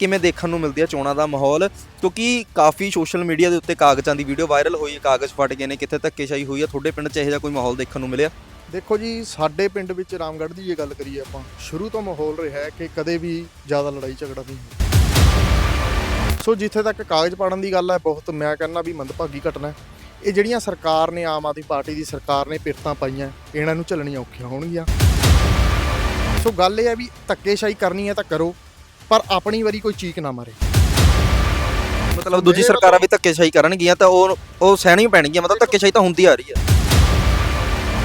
ਕਿਵੇਂ ਦੇਖਣ ਨੂੰ ਮਿਲਦੀ ਹੈ ਚੋਣਾਂ ਦਾ ਮਾਹੌਲ? ਕਿਉਂਕਿ ਕਾਫੀ ਸੋਸ਼ਲ ਮੀਡੀਆ ਦੇ ਉੱਤੇ ਕਾਗਜ਼ਾਂ ਦੀ ਵੀਡੀਓ ਵਾਇਰਲ ਹੋਈ ਹੈ, ਕਾਗਜ਼ ਫਟ ਗਏ ਨੇ, ਕਿੱਥੇ ਧੱਕੇਸ਼ਾਹੀ ਹੋਈ ਹੈ ਤੁਹਾਡੇ ਪਿੰਡ 'ਚ ਇਹੋ ਜਿਹਾ ਕੋਈ ਮਾਹੌਲ ਦੇਖਣ ਨੂੰ ਮਿਲਿਆ? ਦੇਖੋ ਜੀ, ਸਾਡੇ ਪਿੰਡ ਵਿੱਚ ਰਾਮਗੜ੍ਹ ਦੀ ਜੇ ਗੱਲ ਕਰੀਏ ਆਪਾਂ, ਸ਼ੁਰੂ ਤੋਂ ਮਾਹੌਲ ਰਿਹਾ ਹੈ ਕਿ ਕਦੇ ਵੀ ਜ਼ਿਆਦਾ ਲੜਾਈ ਝਗੜਾ ਨਹੀਂ ਹੋਇਆ ਸੋ ਜਿੱਥੇ ਤੱਕ ਕਾਗਜ਼ ਪਾੜਨ ਦੀ ਗੱਲ ਹੈ, ਬਹੁਤ ਮੈਂ ਕਹਿੰਦਾ ਵੀ ਮੰਦਭਾਗੀ ਘਟਨਾ ਹੈ। ਇਹ ਜਿਹੜੀਆਂ ਸਰਕਾਰ ਨੇ, ਆਮ ਆਦਮੀ ਪਾਰਟੀ ਦੀ ਸਰਕਾਰ ਨੇ ਪਿਰਤਾਂ ਪਾਈਆਂ, ਇਹਨਾਂ ਨੂੰ ਝੱਲਣੀਆਂ ਔਖੀਆਂ ਹੋਣਗੀਆਂ। ਸੋ ਗੱਲ ਇਹ ਹੈ ਵੀ ਧੱਕੇਸ਼ਾਹੀ ਕਰਨੀ ਹੈ ਤਾਂ ਕਰੋ ਪਰ ਆਪਣੀ ਵਾਰੀ ਕੋਈ ਚੀਕ ਨਾ ਮਾਰੇ। ਮਤਲਬ ਦੂਜੀ ਸਰਕਾਰਾਂ ਵੀ ਧੱਕੇਸ਼ਾਹੀ ਕਰਨਗੀਆਂ ਤਾਂ ਉਹ ਉਹ ਸਹਿਣੀ ਪੈਣਗੀਆਂ ਮਤਲਬ ਧੱਕੇਸ਼ਾਹੀ ਤਾਂ ਹੁੰਦੀ ਆ ਰਹੀ ਹੈ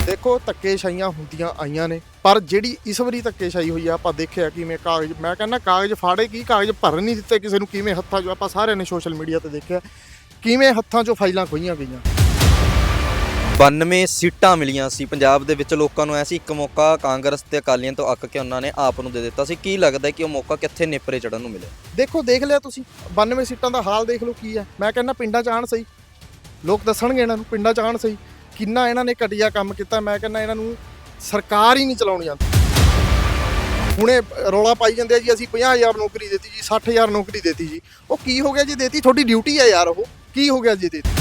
ਦੇਖੋ ਧੱਕੇਸ਼ਾਹੀਆਂ ਹੁੰਦੀਆਂ ਆਈਆਂ ਨੇ ਪਰ ਜਿਹੜੀ ਇਸ ਵਾਰੀ ਧੱਕੇਸ਼ਾਹੀ ਹੋਈ ਆ ਆਪਾਂ ਦੇਖਿਆ ਕਿਵੇਂ ਕਾਗਜ਼ ਮੈਂ ਕਹਿੰਦਾ ਕਾਗਜ਼ ਫਾੜੇ ਕੀ? ਕਾਗਜ਼ ਭਰਨ ਨਹੀਂ ਦਿੱਤੇ ਕਿਸੇ ਨੂੰ ਕਿਵੇਂ ਹੱਥਾਂ 'ਚੋਂ? ਆਪਾਂ ਸਾਰਿਆਂ ਨੇ ਸੋਸ਼ਲ ਮੀਡੀਆ ਤੇ ਦੇਖਿਆ ਕਿਵੇਂ ਹੱਥਾਂ 'ਚੋਂ ਫਾਈਲਾਂ ਖੋਈਆਂ ਗਈਆਂ? 92 ਸੀਟਾਂ ਮਿਲੀਆਂ ਸੀ। ਪੰਜਾਬ ਦੇ ਵਿੱਚ ਲੋਕਾਂ ਨੂੰ ਐਸੀ ਇੱਕ ਮੌਕਾ ਕਾਂਗਰਸ ਤੇ ਅਕਾਲੀਆਂ ਤੋਂ ਅੱਕ ਕੇ ਉਹਨਾਂ ਨੇ ਆਪ ਨੂੰ ਦੇ ਦਿੱਤਾ ਸੀ। ਕੀ ਲੱਗਦਾ ਕਿ ਉਹ ਮੌਕਾ ਕਿੱਥੇ ਨੇਪਰੇ ਚੜਨ ਨੂੰ ਮਿਲਿਆ? ਦੇਖੋ, ਦੇਖ ਲਿਆ ਤੁਸੀਂ। 92 ਸੀਟਾਂ ਦਾ ਹਾਲ ਦੇਖ ਲਓ ਕੀ ਹੈ। ਮੈਂ ਕਹਿੰਦਾ ਪਿੰਡਾਂ 'ਚ ਆਣ ਸਹੀ। ਲੋਕ ਦੱਸਣਗੇ ਇਹਨਾਂ ਨੂੰ, ਪਿੰਡਾਂ 'ਚ ਆਣ ਸਹੀ। ਕਿੰਨਾ ਇਹਨਾਂ ਨੇ ਘਟੀਆ ਕੰਮ ਕੀਤਾ। ਮੈਂ ਕਹਿੰਦਾ ਇਹਨਾਂ ਨੂੰ ਸਰਕਾਰ ਹੀ ਨਹੀਂ ਚਲਾਉਣੀ ਆਉਂਦੀ। ਹੁਣੇ ਰੌਲਾ ਪਾਈ ਜਾਂਦੇ ਆ ਜੀ, ਅਸੀਂ 50000 ਨੌਕਰੀ ਦਿੱਤੀ ਜੀ 60000 ਨੌਕਰੀ ਦਿੱਤੀ ਜੀ। ਉਹ ਕੀ ਹੋ ਗਿਆ ਜੀ, ਦੇਤੀ ਤੁਹਾਡੀ ਡਿਊਟੀ ਹੈ ਯਾਰ ਉਹ। ਕੀ ਹੋ ਗਿਆ ਜੀ, ਦੇਤੀ?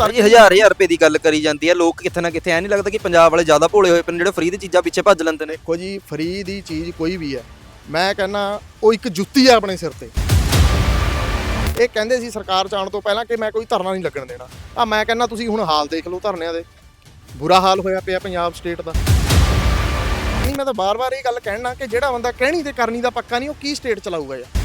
ਪਰ ਜੀ ਹਜ਼ਾਰ ਹਜ਼ਾਰ ਰੁਪਏ ਦੀ ਗੱਲ ਕਰੀ ਜਾਂਦੀ ਹੈ। ਲੋਕ ਕਿੱਥੇ ਨਾ ਕਿੱਥੇ ਐ ਨਹੀਂ ਲੱਗਦਾ ਕਿ ਪੰਜਾਬ ਵਾਲੇ ਜ਼ਿਆਦਾ ਭੋਲੇ ਹੋਏ ਪਏ ਨੇ, ਜਿਹੜੇ ਫ੍ਰੀ ਦੀ ਚੀਜ਼ਾਂ ਪਿੱਛੇ ਭੱਜ ਲੈਂਦੇ ਨੇ। ਦੇਖੋ ਜੀ, ਫਰੀ ਦੀ ਚੀਜ਼ ਕੋਈ ਵੀ ਹੈ। ਮੈਂ ਕਹਿੰਦਾ, ਉਹ ਇੱਕ ਜੁੱਤੀ ਹੈ ਆਪਣੇ ਸਿਰ ਤੇ। ਇਹ ਕਹਿੰਦੇ ਸੀ ਸਰਕਾਰ ਚ ਆਉਣ ਤੋਂ ਪਹਿਲਾਂ ਕਿ ਮੈਂ ਕੋਈ ਧਰਨਾ ਨਹੀਂ ਲੱਗਣ ਦੇਣਾ। ਆ ਮੈਂ ਕਹਿੰਦਾ, ਤੁਸੀਂ ਹੁਣ ਹਾਲ ਦੇਖ ਲਓ ਧਰਨਿਆਂ ਦੇ। ਬੁਰਾ ਹਾਲ ਹੋਇਆ ਪਿਆ ਪੰਜਾਬ ਸਟੇਟ ਦਾ। ਨਹੀਂ, ਮੈਂ ਤਾਂ ਬਾਰ-ਬਾਰ ਇਹ ਗੱਲ ਕਹਿਣਾ ਕਿ ਜਿਹੜਾ ਬੰਦਾ ਕਹਿਣੀ ਤੇ ਕਰਨੀ ਦਾ ਪੱਕਾ ਨਹੀਂ, ਉਹ ਕੀ ਸਟੇਟ ਚਲਾਊਗਾ ਯਾਰ?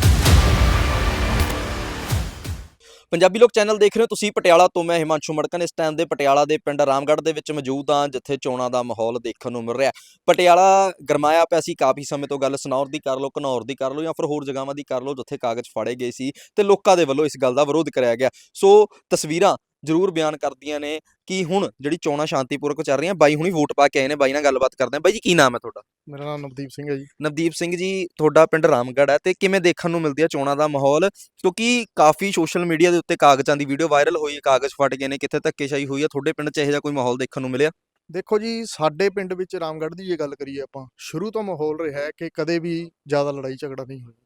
ਪੰਜਾਬੀ ਲੋਕ ਚੈਨਲ ਦੇਖ ਰਹੇ ਹੋ, ਤੁਸੀਂ ਪਟਿਆਲਾ ਤੋਂ, ਮੈਂ ਹਿਮਾਂਸ਼ੂ ਮੜਕਨ ਇਸ ਟਾਈਮ ਦੇ ਪਟਿਆਲਾ ਦੇ ਪਿੰਡ ਰਾਮਗੜ੍ਹ ਦੇ ਵਿੱਚ ਮੌਜੂਦ ਹਾਂ, ਜਿੱਥੇ ਚੋਣਾਂ ਦਾ ਮਾਹੌਲ ਦੇਖਣ ਨੂੰ ਮਿਲ ਰਿਹਾ ਪਟਿਆਲਾ ਗਰਮਾਇਆ ਪਿਆ ਸੀ, ਕਾਫੀ ਸਮੇਂ ਤੋਂ ਗੱਲ ਸਨੌਰ ਦੀ ਕਰ ਲਓ, ਘਨੌਰ ਦੀ ਕਰ ਲਓ, ਜਾਂ ਫਿਰ ਹੋਰ ਜਗ੍ਹਾਵਾਂ ਦੀ ਕਰ ਲਓ, ਜਿੱਥੇ ਕਾਗਜ਼ ਫਾੜੇ ਗਏ ਸੀ ਤੇ ਲੋਕਾਂ ਦੇ ਵੱਲੋਂ ਇਸ ਗੱਲ ਦਾ ਵਿਰੋਧ ਕਰਾਇਆ ਗਿਆ। ਸੋ ਤਸਵੀਰਾਂ ਜ਼ਰੂਰ ਬਿਆਨ ਕਰਦੀਆਂ ਨੇ ਕਿ ਹੁਣ ਜਿਹੜੀ ਚੋਣਾਂ ਸ਼ਾਂਤੀਪੂਰਵਕ ਚੱਲ ਰਹੀਆਂ ਬਾਈ ਹੁਣੀ ਵੋਟ ਪਾ ਕੇ ਆਏ ਨੇ ਬਾਈ ਨਾਲ ਗੱਲਬਾਤ ਕਰਦੇ ਹਾਂ। ਬਾਈ ਜੀ ਕੀ ਨਾਮ ਹੈ ਤੁਹਾਡਾ? ਮੇਰਾ ਨਾਮ ਨਵਦੀਪ ਸਿੰਘ ਹੈ ਜੀ। ਨਵਦੀਪ ਸਿੰਘ ਜੀ ਤੁਹਾਡਾ ਪਿੰਡ ਰਾਮਗੜ੍ਹ ਹੈ ਤੇ ਕਿਵੇਂ ਦੇਖਣ ਨੂੰ ਮਿਲਦੀ ਹੈ ਚੋਣਾਂ ਦਾ ਮਾਹੌਲ? ਕਿਉਂਕਿ ਕਾਫੀ ਸੋਸ਼ਲ ਮੀਡੀਆ ਦੇ ਉੱਤੇ ਕਾਗਜ਼ਾਂ ਦੀ ਵੀਡੀਓ ਵਾਇਰਲ ਹੋਈ ਹੈ ਕਾਗਜ਼ ਫਟ ਗਏ ਨੇ ਕਿੱਥੇ ਧੱਕੇਸ਼ਾਹੀ ਹੋਈ ਹੈ ਤੁਹਾਡੇ ਪਿੰਡ 'ਚ ਇਹੋ ਜਿਹਾ ਕੋਈ ਮਾਹੌਲ ਦੇਖਣ ਨੂੰ ਮਿਲਿਆ? ਦੇਖੋ ਜੀ ਸਾਡੇ ਪਿੰਡ ਵਿੱਚ ਰਾਮਗੜ੍ਹ ਦੀ ਜੇ ਗੱਲ ਕਰੀਏ ਆਪਾਂ ਸ਼ੁਰੂ ਤੋਂ ਮਾਹੌਲ ਰਿਹਾ ਹੈ ਕਿ ਕਦੇ ਵੀ ਜ਼ਿਆਦਾ ਲੜਾਈ ਝਗੜਾ ਨਹੀਂ ਹੋਇਆ।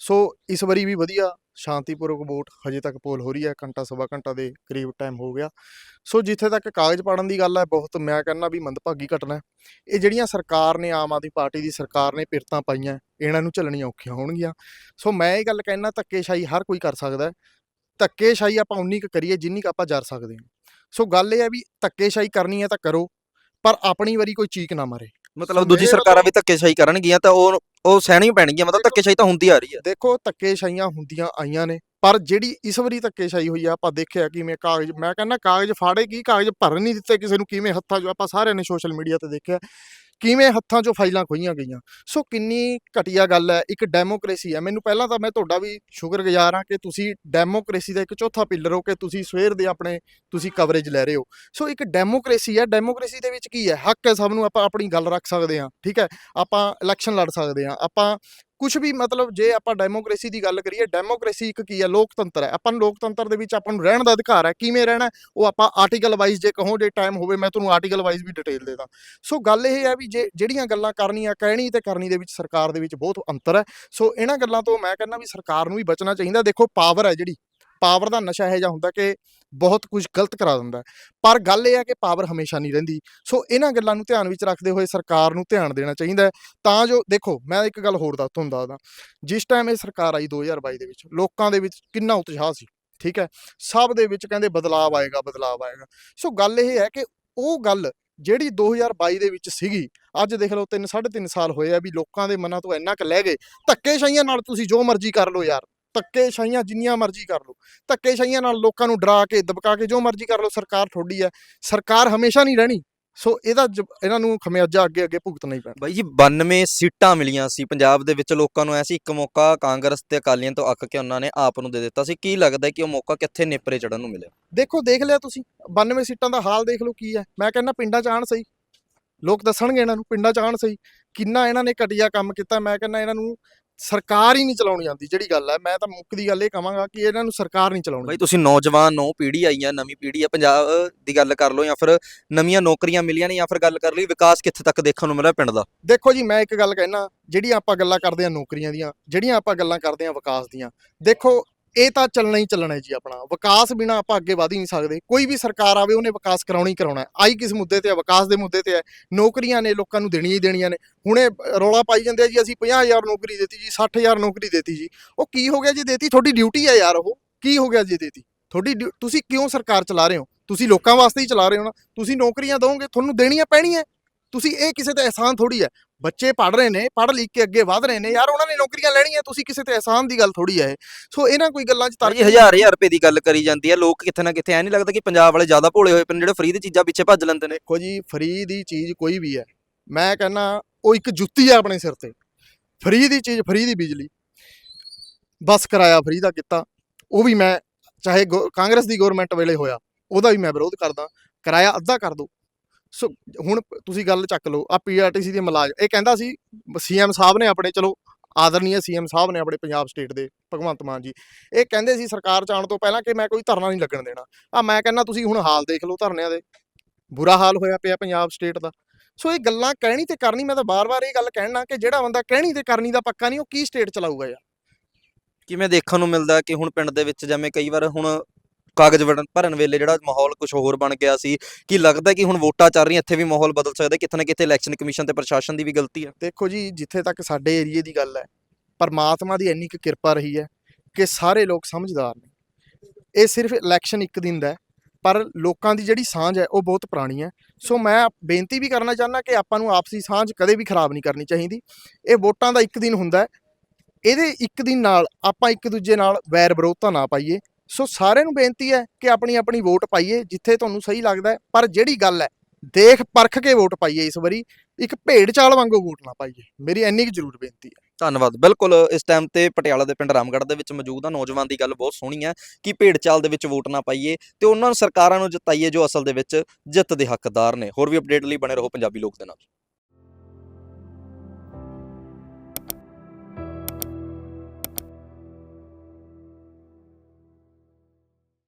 ਸੋ ਇਸ ਵਾਰੀ ਵੀ ਵਧੀਆ, ਸ਼ਾਂਤੀਪੂਰਵਕ ਵੋਟ ਹਜੇ ਤੱਕ ਪੋਲ ਹੋ ਰਹੀ ਹੈ, ਘੰਟਾ ਸਵਾ ਘੰਟਾ ਦੇ ਕਰੀਬ ਟਾਈਮ ਹੋ ਗਿਆ। ਸੋ ਜਿੱਥੇ ਤੱਕ ਕਾਗਜ਼ ਪਾੜਨ ਦੀ ਗੱਲ ਹੈ, ਬਹੁਤ ਮੈਂ ਕਹਿੰਦਾ ਵੀ ਮੰਦਭਾਗੀ ਘਟਨਾ ਹੈ। ਇਹ ਜਿਹੜੀਆਂ ਸਰਕਾਰ ਨੇ, ਆਮ ਆਦਮੀ ਪਾਰਟੀ ਦੀ ਸਰਕਾਰ ਨੇ ਪਿਰਤਾਂ ਪਾਈਆਂ, ਇਹਨਾਂ ਨੂੰ ਝੱਲਣੀਆਂ ਔਖੀਆਂ ਹੋਣਗੀਆਂ। ਸੋ ਮੈਂ ਇਹ ਗੱਲ ਕਹਿਣਾ ਧੱਕੇਸ਼ਾਹੀ ਹਰ ਕੋਈ ਕਰ ਸਕਦਾ ਹੈ। ਧੱਕੇਸ਼ਾਹੀ ਆਪਾਂ ਉਨੀ ਕੁ ਕਰੀਏ ਜਿੰਨੀ ਕੁ ਆਪਾਂ ਜਰ ਸਕਦੇ ਹਾਂ। ਸੋ ਗੱਲ ਇਹ ਹੈ ਵੀ ਧੱਕੇਸ਼ਾਹੀ ਕਰਨੀ ਹੈ ਤਾਂ ਕਰੋ, ਪਰ ਆਪਣੀ ਵਾਰੀ ਕੋਈ ਚੀਕ ਨਾ ਮਾਰੇ। ਮਤਲਬ ਦੂਜੀ ਸਰਕਾਰਾਂ ਵੀ ਧੱਕੇਸ਼ਾਹੀ ਕਰਨਗੀਆਂ ਤਾਂ ਉਹ ਉਹ ਸਹਿਣੀ ਪੈਣਗੀਆਂ ਮਤਲਬ ਧੱਕੇਸ਼ਾਹੀ ਤਾਂ ਹੁੰਦੀ ਆ ਰਹੀ ਹੈ ਦੇਖੋ ਧੱਕੇਸ਼ਾਹੀਆਂ ਹੁੰਦੀਆਂ ਆਈਆਂ ਨੇ ਪਰ ਜਿਹੜੀ ਇਸ ਵਾਰੀ ਧੱਕੇਸ਼ਾਹੀ ਹੋਈ ਆ ਆਪਾਂ ਦੇਖਿਆ ਕਿਵੇਂ ਕਾਗਜ਼ ਮੈਂ ਕਹਿੰਦਾ ਕਾਗਜ਼ ਫਾੜੇ ਕੀ ਕਾਗਜ਼ ਭਰਨ ਨਹੀਂ ਦਿੱਤੇ ਕਿਸੇ ਨੂੰ ਕਿਵੇਂ ਹੱਥਾਂ 'ਚੋਂ ਆਪਾਂ ਸਾਰਿਆਂ ਨੇ ਸੋਸ਼ਲ ਮੀਡੀਆ ਤੇ ਦੇਖਿਆ। ਕਿਵੇਂ ਹੱਥਾਂ 'ਚੋਂ ਫਾਈਲਾਂ ਖੋਈਆਂ ਗਈਆਂ? ਸੋ ਕਿੰਨੀ ਘਟੀਆ ਗੱਲ ਹੈ, ਇੱਕ ਡੈਮੋਕ੍ਰੇਸੀ ਹੈ। ਮੈਨੂੰ ਪਹਿਲਾਂ ਤਾਂ ਮੈਂ ਤੁਹਾਡਾ ਵੀ ਸ਼ੁਕਰਗੁਜ਼ਾਰ ਹਾਂ ਕਿ ਤੁਸੀਂ ਡੈਮੋਕ੍ਰੇਸੀ ਦਾ ਇੱਕ ਚੌਥਾ ਪਿੱਲਰ ਹੋ ਕਿ ਤੁਸੀਂ ਸਵੇਰ ਦੇ ਆਪਣੇ ਤੁਸੀਂ ਕਵਰੇਜ ਲੈ ਰਹੇ ਹੋ। ਸੋ ਇੱਕ ਡੈਮੋਕ੍ਰੇਸੀ ਹੈ, ਡੈਮੋਕ੍ਰੇਸੀ ਦੇ ਵਿੱਚ ਕੀ ਹੈ? ਹੱਕ ਹੈ ਸਭ ਨੂੰ ਆਪਾਂ ਆਪਣੀ ਗੱਲ ਰੱਖ ਸਕਦੇ ਹਾਂ, ਠੀਕ ਹੈ? ਆਪਾਂ ਇਲੈਕਸ਼ਨ ਲੜ ਸਕਦੇ ਹਾਂ, ਆਪਾਂ ਕੁਝ ਵੀ ਮਤਲਬ ਜੇ ਆਪਾਂ ਡੈਮੋਕ੍ਰੇਸੀ ਦੀ ਗੱਲ ਕਰੀਏ ਡੈਮੋਕ੍ਰੇਸੀ ਇੱਕ ਕੀ ਹੈ? ਲੋਕਤੰਤਰ ਹੈ। ਆਪਾਂ ਨੂੰ ਲੋਕਤੰਤਰ ਦੇ ਵਿੱਚ ਆਪਾਂ ਨੂੰ ਰਹਿਣ ਦਾ ਅਧਿਕਾਰ ਹੈ। ਕਿਵੇਂ ਰਹਿਣਾ ਉਹ ਆਪਾਂ ਆਰਟੀਕਲ ਵਾਈਜ਼ ਜੇ ਕਹੋ, ਜੇ ਟਾਈਮ ਹੋਵੇ, ਮੈਂ ਤੁਹਾਨੂੰ ਆਰਟੀਕਲ ਵਾਈਜ਼ ਵੀ ਡਿਟੇਲ ਦੇ ਦਾਂ। ਸੋ ਗੱਲ ਇਹ ਹੈ ਵੀ ਜੇ ਜਿਹੜੀਆਂ ਗੱਲਾਂ ਕਰਨੀਆਂ, ਕਹਿਣੀ ਤੇ ਕਰਨੀ ਦੇ ਵਿੱਚ ਸਰਕਾਰ ਦੇ ਵਿੱਚ ਬਹੁਤ ਅੰਤਰ ਹੈ। ਸੋ ਇਹਨਾਂ ਗੱਲਾਂ ਤੋਂ ਮੈਂ ਕਹਿੰਦਾ ਵੀ ਸਰਕਾਰ ਨੂੰ ਵੀ ਬਚਣਾ ਚਾਹੀਦਾ। ਦੇਖੋ ਪਾਵਰ ਹੈ ਜਿਹੜੀ। ਪਾਵਰ ਦਾ ਨਸ਼ਾ ਇਹੋ ਜਿਹਾ ਹੁੰਦਾ ਕਿ ਬਹੁਤ ਕੁਝ ਗਲਤ ਕਰਾ ਦਿੰਦਾ ਪਰ ਗੱਲ ਇਹ ਹੈ ਕਿ ਪਾਵਰ ਹਮੇਸ਼ਾ ਨਹੀਂ ਰਹਿੰਦੀ। ਸੋ ਇਹਨਾਂ ਗੱਲਾਂ ਨੂੰ ਧਿਆਨ ਵਿੱਚ ਰੱਖਦੇ ਹੋਏ ਸਰਕਾਰ ਨੂੰ ਧਿਆਨ ਦੇਣਾ ਚਾਹੀਦਾ ਹੈ। ਤਾਂ ਜੋ ਦੇਖੋ, ਮੈਂ ਇੱਕ ਗੱਲ ਹੋਰ ਦੱਸ ਤੁਹਾਨੂੰ ਦੱਸਦਾ ਜਿਸ ਟਾਈਮ ਇਹ ਸਰਕਾਰ ਆਈ 2022 ਦੇ ਵਿੱਚ, ਲੋਕਾਂ ਦੇ ਵਿੱਚ ਕਿੰਨਾ ਉਤਸ਼ਾਹ ਸੀ, ਠੀਕ ਹੈ? ਸਭ ਦੇ ਵਿੱਚ ਕਹਿੰਦੇ ਬਦਲਾਅ ਆਏਗਾ ਬਦਲਾਅ ਆਏਗਾ। ਸੋ ਗੱਲ ਇਹ ਹੈ ਕਿ ਉਹ ਗੱਲ ਜਿਹੜੀ 2022 ਦੇ ਵਿੱਚ ਸੀਗੀ, ਅੱਜ ਦੇਖ ਲਓ 3 3.5 ਸਾਲ ਹੋਏ ਆ ਵੀ ਲੋਕਾਂ ਦੇ ਮਨਾਂ ਤੋਂ ਇੰਨਾ ਕੁ ਲੈ ਗਏ। ਧੱਕੇਸ਼ਾਹੀਆਂ ਨਾਲ ਤੁਸੀਂ ਜੋ ਮਰਜ਼ੀ ਕਰ ਲਓ ਯਾਰ। ਧੱਕੇਸ਼ਾਹੀਆਂ ਜਿੰਨੀਆਂ ਮਰਜ਼ੀ ਕਰ ਲਓ। ਧੱਕੇਸ਼ਾਹੀਆਂ ਨਾਲ ਲੋਕਾਂ ਨੂੰ ਡਰਾ ਕੇ ਦਬਕਾ ਕੇ ਜੋ ਮਰਜ਼ੀ ਕਰ ਲਓ ਸਰਕਾਰ ਤੁਹਾਡੀ ਹੈ। ਸਰਕਾਰ ਹਮੇਸ਼ਾ ਨਹੀਂ ਰਹਿਣੀ। ਸੋ ਇਹਦਾ ਇਹਨਾਂ ਨੂੰ ਖਮਿਆਜਾ ਅੱਗੇ ਅੱਗੇ ਭੁਗਤਣਾ ਹੀ ਪੈਣਾ। ਬਾਈ ਜੀ 92 ਸੀਟਾਂ ਮਿਲੀਆਂ ਸੀ ਪੰਜਾਬ ਦੇ ਵਿੱਚ ਲੋਕਾਂ ਨੂੰ। ਐਸੀ ਇੱਕ ਮੌਕਾ ਕਾਂਗਰਸ ਤੇ ਅਕਾਲੀਆਂ ਤੋਂ ਅੱਕ ਕੇ ਉਹਨਾਂ ਨੇ ਆਪ ਨੂੰ ਦੇ ਦਿੱਤਾ ਸੀ। ਕੀ ਲੱਗਦਾ ਕਿ ਉਹ ਮੌਕਾ ਕਿੱਥੇ ਨੇਪਰੇ ਚੜਨ ਨੂੰ ਮਿਲਿਆ? ਦੇਖੋ ਦੇਖ ਲਿਆ ਤੁਸੀਂ। 92 ਸੀਟਾਂ ਦਾ ਹਾਲ ਦੇਖ ਲਓ ਕੀ ਹੈ। ਮੈਂ ਕਹਿੰਦਾ ਪਿੰਡਾਂ 'ਚ ਆਣ ਸਹੀ। ਲੋਕ ਦੱਸਣਗੇ ਇਹਨਾਂ ਨੂੰ ਪਿੰਡਾਂ 'ਚ ਆਣ ਸਹੀ। ਕਿੰਨਾ ਇਹਨਾਂ ਨੇ ਘਟੀਆ ਕੰਮ ਕੀਤਾ। ਮੈਂ ਕਹਿੰਦਾ ਇਹਨਾਂ ਨੂੰ ਸਰਕਾਰ ਹੀ ਨਹੀਂ ਚਲਾਉਣੀ ਆਉਂਦੀ ਜਿਹੜੀ ਗੱਲ ਹੈ ਮੈਂ ਤਾਂ ਮੁੱਖ ਦੀ ਗੱਲ ਇਹ ਕਹਾਂਗਾ ਕਿ ਇਹਨਾਂ ਨੂੰ ਸਰਕਾਰ ਨਹੀਂ ਚਲਾਉਣੀ ਬਾਈ ਤੁਸੀਂ ਨੌਜਵਾਨ ਹੋ ਪੀੜ੍ਹੀ ਆਈ ਆ ਨਵੀਂ ਪੀੜ੍ਹੀ ਆ ਪੰਜਾਬ ਦੀ ਗੱਲ ਕਰ ਲਓ ਜਾਂ ਫਿਰ ਨਵੀਆਂ ਨੌਕਰੀਆਂ ਮਿਲੀਆਂ ਨੇ ਜਾਂ ਫਿਰ ਗੱਲ ਕਰ ਲਈ ਵਿਕਾਸ ਕਿੱਥੇ ਤੱਕ ਦੇਖਣ ਨੂੰ ਮਿਲਿਆ ਪਿੰਡ ਦਾ? ਦੇਖੋ ਜੀ ਮੈਂ ਇੱਕ ਗੱਲ ਕਹਿਣਾ ਜਿਹੜੀਆਂ ਆਪਾਂ ਗੱਲਾਂ ਕਰਦੇ ਹਾਂ ਨੌਕਰੀਆਂ ਦੀਆਂ ਜਿਹੜੀਆਂ ਆਪਾਂ ਗੱਲਾਂ ਕਰਦੇ ਹਾਂ ਵਿਕਾਸ ਦੀਆਂ ਦੇਖੋ ਇਹ ਤਾਂ ਚੱਲਣਾ ਹੀ ਚੱਲਣਾ ਹੈ ਜੀ ਆਪਣਾ। ਵਿਕਾਸ ਬਿਨਾ ਆਪਾਂ ਅੱਗੇ ਵਧ ਹੀ ਨਹੀਂ ਸਕਦੇ। ਕੋਈ ਵੀ ਸਰਕਾਰ ਆਵੇ, ਉਹਨੇ ਵਿਕਾਸ ਕਰਾਉਣਾ ਹੀ ਕਰਾਉਣਾ ਹੈ। ਆਈ ਕਿਸ ਮੁੱਦੇ ਤੇ ਹੈ, ਵਿਕਾਸ ਦੇ ਮੁੱਦੇ ਤੇ ਹੈ। ਨੌਕਰੀਆਂ ਨੇ ਲੋਕਾਂ ਨੂੰ ਦੇਣੀਆਂ ਹੀ ਦੇਣੀਆਂ ਨੇ। ਹੁਣੇ ਰੌਲਾ ਪਾਈ ਜਾਂਦੇ ਆ ਜੀ, ਅਸੀਂ 50000 ਨੌਕਰੀ ਦਿੱਤੀ ਜੀ 60000 ਨੌਕਰੀ ਦਿੱਤੀ ਜੀ। ਉਹ ਕੀ ਹੋ ਗਿਆ ਜੀ ਦੇਤੀ? ਤੁਹਾਡੀ ਡਿਊਟੀ ਹੈ ਯਾਰ ਉਹ। ਕੀ ਹੋ ਗਿਆ ਜੀ ਦੇਤੀ? ਤੁਹਾਡੀ ਡਿਊ- ਤੁਸੀਂ ਕਿਉਂ ਸਰਕਾਰ ਚਲਾ ਰਹੇ ਹੋ? ਤੁਸੀਂ ਲੋਕਾਂ ਵਾਸਤੇ ਹੀ ਚਲਾ ਰਹੇ ਹੋ ਨਾ। ਤੁਸੀਂ ਨੌਕਰੀਆਂ ਦੋਗੇ ਤੁਹਾਨੂੰ ਦੇਣੀਆਂ ਪੈਣੀਆਂ। ਤੁਸੀਂ ਇਹ ਕਿਸੇ ਤੇ ਅਹਿਸਾਨ ਥੋੜੀ ਹੈ। ਬੱਚੇ ਪੜ ਰਹੇ ਨੇ ਪੜ ਲਿਖ ਕੇ ਅੱਗੇ ਵਧ ਰਹੇ ਨੇ। ਯਾਰ ਉਹਨਾਂ ਨੇ ਨੌਕਰੀਆਂ ਲੈਣੀਆਂ ਤੁਸੀਂ ਕਿਸੇ ਤੇ ਅਹਿਸਾਨ ਦੀ ਗੱਲ ਥੋੜੀ ਹੈ। ਸੋ ਇਹਨਾਂ ਕੋਈ ਗੱਲਾਂ 'ਚ ਤਾਂ ਜੀ ਹਜ਼ਾਰ ਹਜ਼ਾਰ ਰੁਪਏ ਦੀ ਗੱਲ ਕਰੀ ਜਾਂਦੀ ਹੈ। ਲੋਕ ਕਿੱਥੇ ਨਾ ਕਿੱਥੇ ਐ ਨਹੀਂ ਲੱਗਦਾ ਕਿ ਪੰਜਾਬ ਵਾਲੇ ਜ਼ਿਆਦਾ ਭੋਲੇ ਹੋਏ ਪਏ ਨੇ ਜਿਹੜੇ ਫ੍ਰੀ ਦੀ ਚੀਜ਼ਾਂ ਪਿੱਛੇ ਭੱਜ ਲੈਂਦੇ ਨੇ। ਦੇਖੋ ਜੀ ਫ੍ਰੀ ਦੀ ਚੀਜ਼ ਕੋਈ ਵੀ ਹੈ। ਮੈਂ ਕਹਿੰਨਾ ਉਹ ਇੱਕ ਜੁੱਤੀ ਹੈ ਆਪਣੇ ਸਿਰ ਤੇ। ਫ੍ਰੀ ਦੀ ਚੀਜ਼ ਫ੍ਰੀ ਦੀ ਬਿਜਲੀ। ਬੱਸ ਕਿਰਾਇਆ ਫ੍ਰੀ ਦਾ ਕੀਤਾ। ਉਹ ਵੀ ਮੈਂ ਚਾਹੇ ਕਾਂਗਰਸ ਦੀ ਗਵਰਨਮੈਂਟ ਵੇਲੇ ਹੋਇਆ ਉਹਦਾ ਵੀ ਮੈਂ ਵਿਰੋਧ ਕਰਦਾ। ਕਿਰਾਇਆ ਅੱਧਾ ਕਰ ਦਿਓ। ਸੋ ਹੁਣ ਤੁਸੀਂ ਗੱਲ ਚੱਕ ਲਓ ਆ ਪੀਆਰਟੀਸੀ ਦੇ ਮੁਲਾਜ਼ਮ, ਇਹ ਕਹਿੰਦਾ ਸੀ ਸੀਐਮ ਸਾਹਿਬ ਨੇ ਆਪਣੇ, ਚਲੋ ਆਦਰਨੀय ਸੀਐਮ ਸਾਹਿਬ ਨੇ ਆਪਣੇ ਪੰਜਾਬ ਸਟੇਟ ਦੇ, ਭਗਵੰਤ ਮਾਨ ਜੀ। ਇਹ ਕਹਿੰਦੇ ਸੀ ਸਰਕਾਰ ਚ ਆਉਣ ਤੋਂ ਪਹਿਲਾਂ ਕਿ ਮੈਂ ਕੋਈ ਧਰਨਾ ਨਹੀਂ ਲੱਗਣ ਦੇਣਾ। ਆ ਮੈਂ ਕਹਿੰਦਾ ਤੁਸੀਂ ਹੁਣ ਹਾਲ ਦੇਖ ਲਓ ਧਰਨਿਆਂ ਦੇ, ਬੁਰਾ ਹਾਲ ਹੋਇਆ ਪਿਆ ਪੰਜਾਬ ਸਟੇਟ ਦਾ। ਸੋ ਇਹ ਗੱਲਾਂ ਕਹਿਣੀ ਤੇ ਕਰਨੀ, ਮੈਂ ਤਾਂ ਬਾਰ-ਬਾਰ ਇਹ ਗੱਲ ਕਹਿਣਾ ਕਿ ਜਿਹੜਾ ਬੰਦਾ ਕਹਿਣੀ ਤੇ ਕਰਨੀ ਦਾ ਪੱਕਾ ਨਹੀਂ, ਉਹ ਕੀ ਸਟੇਟ ਚਲਾਊਗਾ ਯਾਰ? ਕਿਵੇਂ ਦੇਖਣ ਨੂੰ ਮਿਲਦਾ ਕਿ ਹੁਣ ਪਿੰਡ ਦੇ ਵਿੱਚ, ਜਿਵੇਂ ਕਈ ਵਾਰ ਹੁਣ ਕਾਗਜ਼ ਵੜਨ- ਭਰਨ ਵੇਲੇ ਜਿਹੜਾ ਮਾਹੌਲ ਕੁਝ ਹੋਰ ਬਣ ਗਿਆ ਸੀ, ਕਿ ਲੱਗਦਾ ਕਿ ਹੁਣ ਵੋਟਾਂ ਚੱਲ ਰਹੀਆਂ, ਇੱਥੇ ਵੀ ਮਾਹੌਲ ਬਦਲ ਸਕਦਾ ਕਿਤੇ ਨਾ ਕਿਤੇ ਇਲੈਕਸ਼ਨ ਕਮਿਸ਼ਨ ਤੇ ਪ੍ਰਸ਼ਾਸਨ ਦੀ ਵੀ ਗਲਤੀ ਹੈ ਦੇਖੋ ਜੀ, ਜਿੱਥੇ ਤੱਕ ਸਾਡੇ ਏਰੀਏ ਦੀ ਗੱਲ ਹੈ, ਪਰਮਾਤਮਾ ਦੀ ਇੰਨੀ ਕੁ ਕਿਰਪਾ ਰਹੀ ਹੈ ਕਿ ਸਾਰੇ ਲੋਕ ਸਮਝਦਾਰ ਨੇ। ਇਹ ਸਿਰਫ ਇਲੈਕਸ਼ਨ ਇੱਕ ਦਿਨ ਦਾ ਪਰ ਲੋਕਾਂ ਦੀ ਜਿਹੜੀ ਸਾਂਝ ਹੈ, ਉਹ ਬਹੁਤ ਪੁਰਾਣੀ ਹੈ। ਸੋ ਮੈਂ ਬੇਨਤੀ ਵੀ ਕਰਨਾ ਚਾਹੁੰਦਾ ਕਿ ਆਪਾਂ ਨੂੰ ਆਪਸੀ ਸਾਂਝ ਕਦੇ ਵੀ ਖਰਾਬ ਨਹੀਂ ਕਰਨੀ ਚਾਹੀਦੀ। ਇਹ ਵੋਟਾਂ ਦਾ ਇੱਕ ਦਿਨ ਹੁੰਦਾ ਇਹਦੇ ਇੱਕ ਦਿਨ ਨਾਲ ਆਪਾਂ ਇੱਕ ਦੂਜੇ ਨਾਲ ਵੈਰ ਵਿਰੋਧਤਾ ਨਾ ਪਾਈਏ। ਸੋ ਸਾਰਿਆਂ ਨੂੰ ਬੇਨਤੀ ਹੈ ਕਿ ਆਪਣੀ ਆਪਣੀ ਵੋਟ ਪਾਈਏ ਜਿੱਥੇ ਤੁਹਾਨੂੰ ਸਹੀ ਲੱਗਦਾ ਪਰ ਜਿਹੜੀ ਗੱਲ ਹੈ, ਦੇਖ ਪਰਖ ਕੇ ਵੋਟ ਪਾਈਏ ਇਸ ਵਾਰੀ, ਇੱਕ ਭੇਡ ਚਾਲ ਵਾਂਗੂ ਵੋਟ ਨਾ ਪਾਈਏ। ਮੇਰੀ ਇੰਨੀ ਕੁ ਜ਼ਰੂਰ ਬੇਨਤੀ ਹੈ। ਧੰਨਵਾਦ। ਬਿਲਕੁਲ, ਇਸ ਟਾਈਮ ਤੇ ਪਟਿਆਲਾ ਦੇ ਪਿੰਡ ਰਾਮਗੜ੍ਹ ਦੇ ਵਿੱਚ ਮੌਜੂਦ ਆ, ਨੌਜਵਾਨ ਦੀ ਗੱਲ ਬਹੁਤ ਸੋਹਣੀ ਹੈ ਕਿ ਭੇਡ ਚਾਲ ਦੇ ਵਿੱਚ ਵੋਟ ਨਾ ਪਾਈਏ ਤੇ ਉਹਨਾਂ ਨੂੰ ਸਰਕਾਰਾਂ ਨੂੰ ਜਿਤਾਈਏ ਜੋ ਅਸਲ ਦੇ ਵਿੱਚ ਜਿੱਤ ਦੇ ਹੱਕਦਾਰ ਨੇ। ਹੋਰ ਵੀ ਅਪਡੇਟ ਲਈ ਬਣੇ ਰਹੋ ਪੰਜਾਬੀ ਲੋਕ ਦੇ ਨਾਲ।